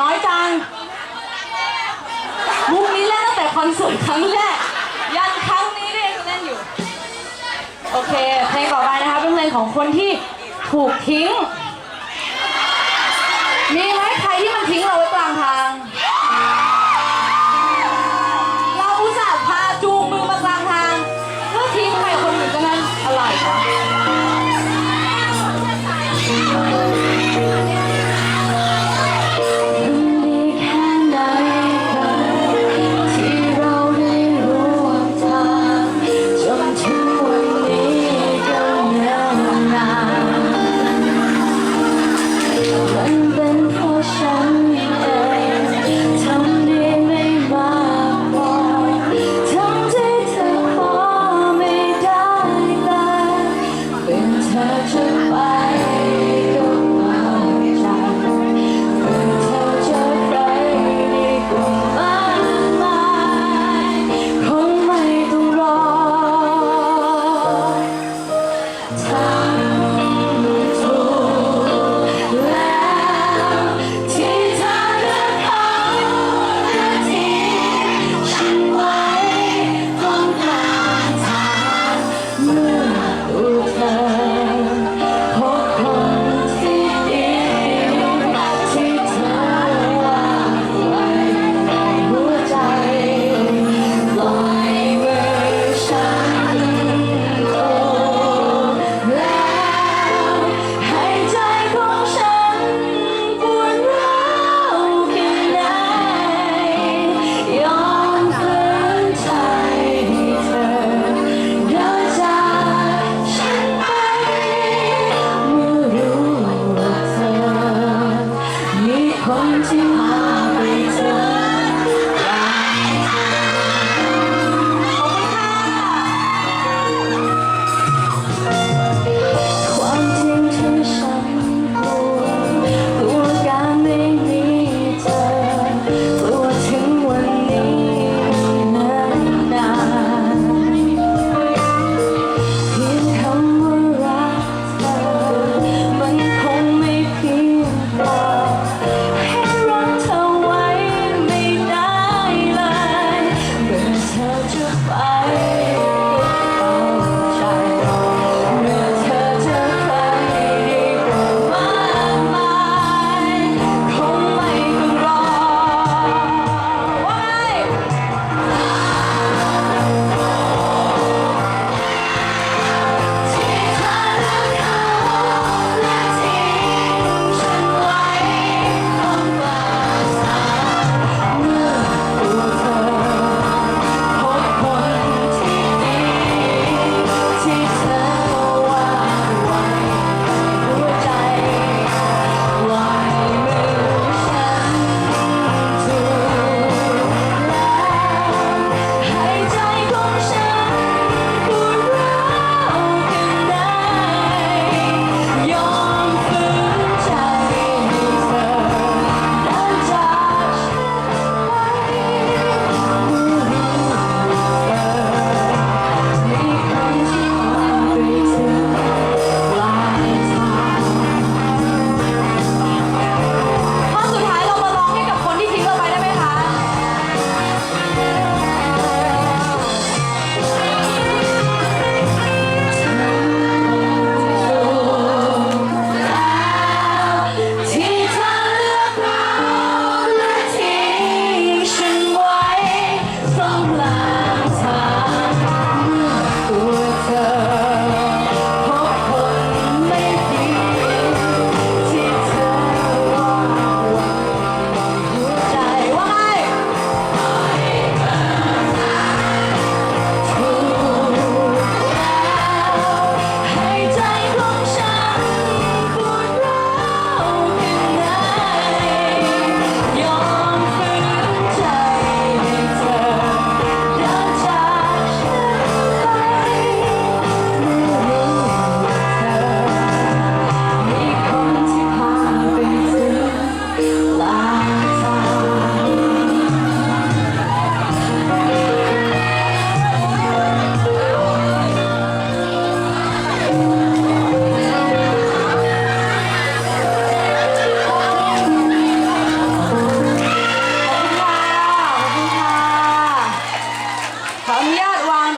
น้อยจัง มุกนี้เล่นตั้งแต่คอนเสิร์ตครั้งแรก ยันครั้งนี้ก็ยังเล่นอยู่ โอเค เพลงต่อไปนะคะเป็นเพลงของคนที่ถูกทิ้ง มีไหมใครที่มันทิ้งเราไว้กลางทาง